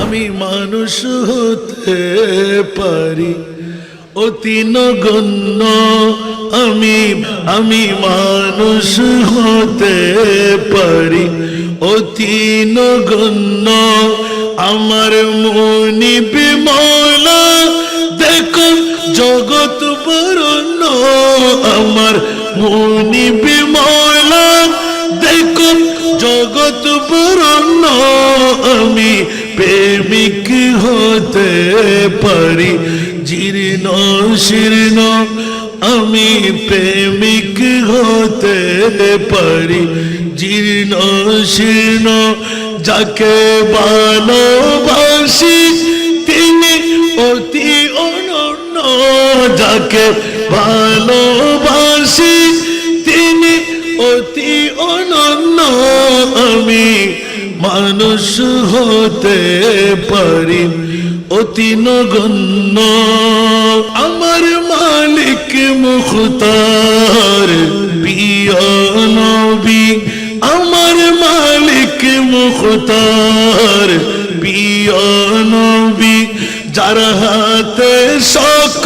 আমি মানুষ হতে পারি। অতি নগণ্য আমি আমি মানুষ হতে পারি। অতি নগণ্য আমার মনি বিমলা, দেখো জগৎ বরণ্য আমার মনি বিমলা, দেখো জগৎ বরণ্য আমি। প্রেমিক হতে পারি, জীর্ণ শীর্ণ। আমি প্রেমিক হতে পারি, জীর্ণ শীর্ণ। যাকে ভালোবাসি তিনি অতি অনন্য। যাকে ভালোবাসি মানুষ হতে পারি অতি নগণ্য। আমার মালিক মুখতার নবী, আমার মালিক মুখতার নবী, যার হাতে সকল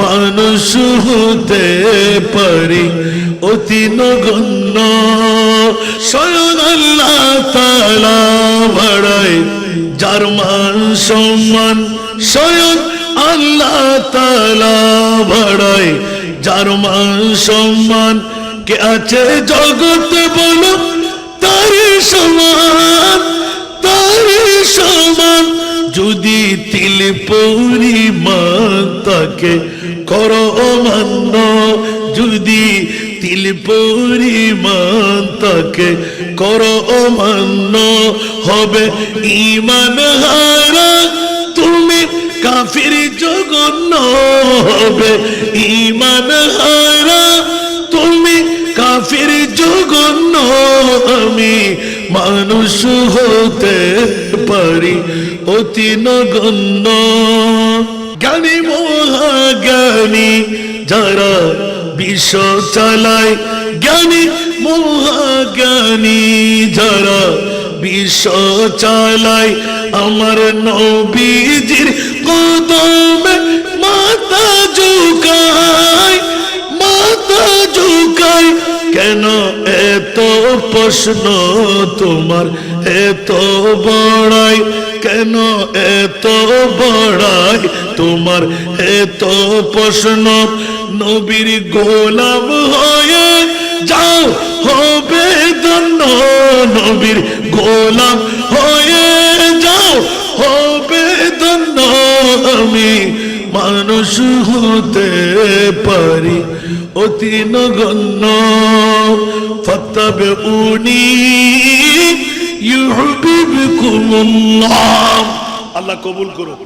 মানুষ হতে পারি, অতি নগণ্য। স্বয়ং আল্লাহ তালা বাড়ায়, যার মান সম্মান স্বয়ং আল্লাহ তালা বাড়ায়, যার মান সম্মান কে আছে জগৎ বলো, তারি সমান তারি সমান। যদি তিল পরিমাণ তাকে কর মান্য যদি তিল পরিমাণ তাকে কর অমান্য, হবে ইমান হারা। তুমি কাফির জগন্ন হবে ইমান হারা। তুমি কাফির জগন্ন আমি মানুষ হতে পারি অতি নগণ্য। জ্ঞানী যারা বিশ্ব চালায় জ্ঞানী, মহাজ্ঞানী, যারা বিশ্ব চালায় আমার নবীজির কদমে মাথা ঝুকায় মাথা ঝুকায়। কেন এত প্রশ্ন তোমার এত বড়াই কেন এত বড়াই? তোমার এত প্রশ্ন নবীর গোলাম হয়ে যাও, হবে ধন্য নবীর গোলাম হয়ে যাও, হবে ধন্য আমি মানুষ হতে পারি অতি নগণ্য। ফতবে উনি ইউহিবকুমুল্লাহ আল্লাহ। কবুল করুন